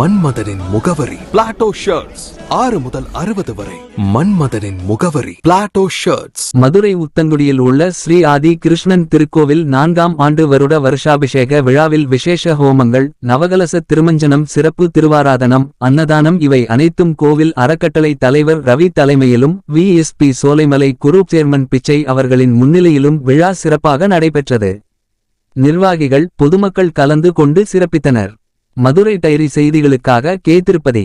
மன்மதனின் முகவரி. Plato shirts ஆறு முதல் அறுபது வரை. மன்மதனின் முகவரி. பிளாட்டோ ஷர்ட்ஸ் மதுரை உத்தங்குடியில் உள்ள ஸ்ரீ ஆதி கிருஷ்ணன் திருக்கோவில் நான்காம் ஆண்டு வருட வருஷாபிஷேக விழாவில் விசேஷ ஹோமங்கள் நவகலச திருமஞ்சனம் சிறப்பு திருவாராதனம் அன்னதானம் இவை அனைத்தும் கோவில் அறக்கட்டளை தலைவர் ரவி தலைமையிலும் விஎஸ்பி சோலைமலை குரு சேர்மன் பிச்சை அவர்களின் முன்னிலையிலும் விழா சிறப்பாக நடைபெற்றது. நிர்வாகிகள் பொதுமக்கள் கலந்து கொண்டு சிறப்பித்தனர். மதுரை டைரி செய்திகளுக்காக கேத்திருப்பதே